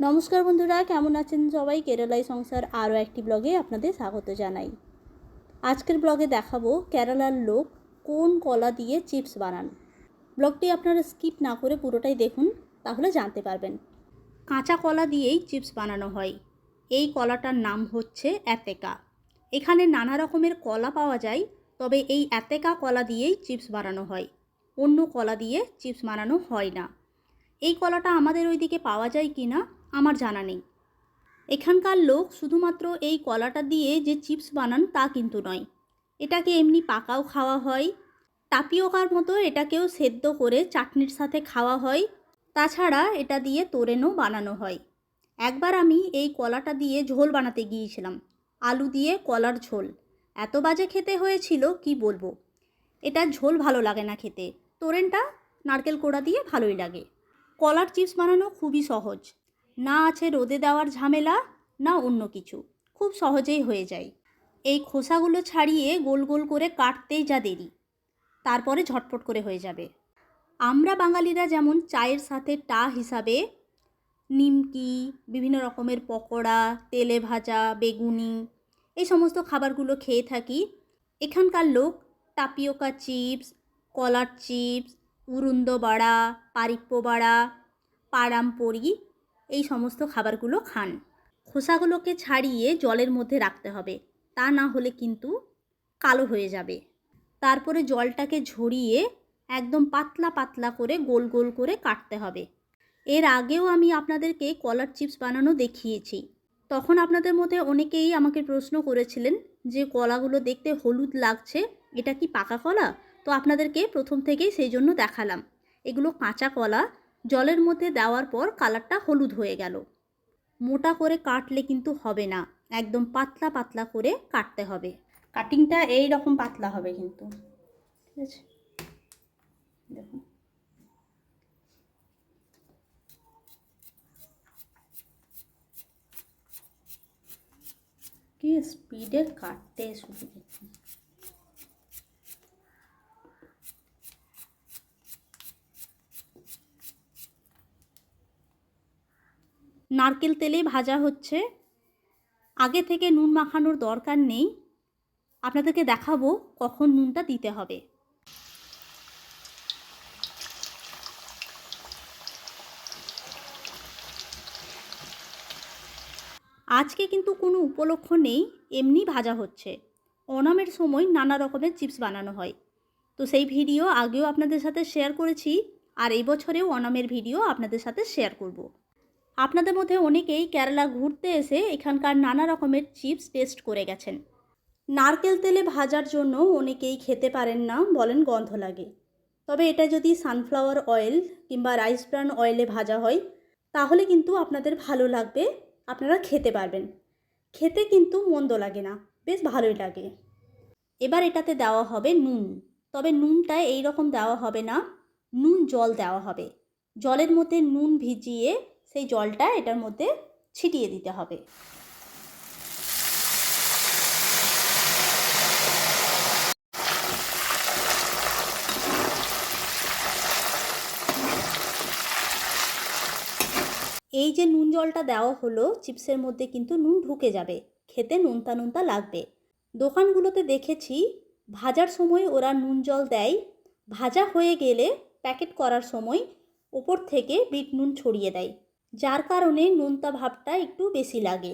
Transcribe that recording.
নমস্কার বন্ধুরা, কেমন আছেন সবাই? কেরালাই সংসার আরও একটি ব্লগে আপনাদের স্বাগত জানাই। আজকের ব্লগে দেখাবো কেরালার লোক কোন কলা দিয়ে চিপস বানান। ব্লগটি আপনারা স্কিপ না করে পুরোটাই দেখুন, তাহলে জানতে পারবেন। কাঁচা কলা দিয়েই চিপস বানানো হয়। এই কলাটার নাম হচ্ছে অ্যাতেকা। এখানে নানা রকমের কলা পাওয়া যায়, তবে এই অ্যাতেকা কলা দিয়েই চিপস বানানো হয়। অন্য কলা দিয়ে চিপস বানানো হয় না। এই কলাটা আমাদের ওইদিকে পাওয়া যায় কি না আমার জানা নেই। এখানকার লোক শুধুমাত্র এই কলাটা দিয়ে যে চিপস বানান তা কিন্তু নয়। এটাকে এমনি পাকাও খাওয়া হয়। টাপিওকার মতো এটাকেও সেদ্ধ করে চাটনির সাথে খাওয়া হয়। তাছাড়া এটা দিয়ে তোরেনও বানানো হয়। একবার আমি এই কলাটা দিয়ে ঝোল বানাতে গিয়েছিলাম। আলু দিয়ে কলার ঝোল। এত বাজে খেতে হয়েছিল, কি বলব? এটা ঝোল ভালো লাগে না খেতে। তোরেনটা নারকেল কোড়া দিয়ে ভালোই লাগে। কলার চিপস বানানো খুবই সহজ। না আছে রোদে দেওয়ার ঝামেলা, না অন্য কিছু। খুব সহজেই হয়ে যায়। এই খোসাগুলো ছাড়িয়ে গোল গোল করে কাটতেই যা দেরি, তারপরে ঝটপট করে হয়ে যাবে। আমরা বাঙালিরা যেমন চায়ের সাথে টা হিসাবে নিমকি, বিভিন্ন রকমের পকোড়া, তেলে ভাজা, বেগুনি, এই সমস্ত খাবারগুলো খেয়ে থাকি। এখানকার লোক টাপিওকা চিপস, কলার চিপস, উরুন্দ বাড়া, পারিপ্প বাড়া পারামপড়ি এই সমস্ত খাবারগুলো খান। খোসাগুলোকে ছাড়িয়ে জলের মধ্যে রাখতে হবে। তা না হলে কিন্তু কালো হয়ে যাবে। তারপরে জলটাকে ঝরিয়ে একদম পাতলা পাতলা করে গোল গোল করে কাটতে হবে। এর আগেও আমি আপনাদেরকে কলার চিপস বানানো দেখিয়েছি। তখন আপনাদের মধ্যে অনেকেই আমাকে প্রশ্ন করেছিলেন যে, কলাগুলো দেখতে হলুদ লাগছে, এটা কি পাকা কলা? তো আপনাদেরকে প্রথম থেকেই সেই জন্য দেখালাম। এগুলো কাঁচা কলা জলের মধ্যে দেওয়ার পর কালারটা হলুদ হয়ে গেল। মোটা করে কাটলে কিন্তু হবে না। একদম পাতলা পাতলা করে কাটতে হবে। কাটিংটা এই রকম পাতলা হবে কিন্তু। ঠিক আছে? দেখুন। কি স্পিডে কাটতে শুরু দেখুন। নারকেল তেলে ভাজা হচ্ছে। আগে থেকে নুন মাখানোর দরকার নেই। আপনাদেরকে দেখাবো কখন নুনটা দিতে হবে। আজকে কিন্তু কোনো উপলক্ষ নেই, এমনি ভাজা হচ্ছে। অনামের সময় নানা রকমের চিপস বানানো হয়। তো সেই ভিডিও আগেও আপনাদের সাথে শেয়ার করেছি, আর এই বছরেও ওনামের ভিডিও আপনাদের সাথে শেয়ার করব। আপনাদের মধ্যে অনেকেই কেরালা ঘুরতে এসে এখানকার নানা রকমের চিপস টেস্ট করে গেছেন। নারকেল তেলে ভাজার জন্য অনেকেই খেতে পারেন না বলেন গন্ধ লাগে। তবে এটা যদি সানফ্লাওয়ার অয়েল কিংবা রাইস ব্রান অয়েলে ভাজা হয়, তাহলে কিন্তু আপনাদের ভালো লাগবে, আপনারা খেতে পারবেন। খেতে কিন্তু মন্দ লাগে না, বেশ ভালোই লাগে। এবার এটাতে দেওয়া হবে নুন। তবে নুনটা এই রকম দেওয়া হবে না, নুন জল দেওয়া হবে। জলের মধ্যে নুন ভিজিয়ে সেই জলটা এটার মধ্যে ছিটিয়ে দিতে হবে। এই যে নুন জলটা দেওয়া হলো, চিপসের মধ্যে কিন্তু নুন ঢুকে যাবে। খেতে নুনতা নুনতা লাগবে। দোকানগুলোতে দেখেছি, ভাজার সময় ওরা নুন জল দেয়। ভাজা হয়ে গেলে প্যাকেট করার সময় ওপর থেকে বিট নুন ছড়িয়ে দেয়। যার কারণে নোনতা ভাবটা একটু বেশি লাগে।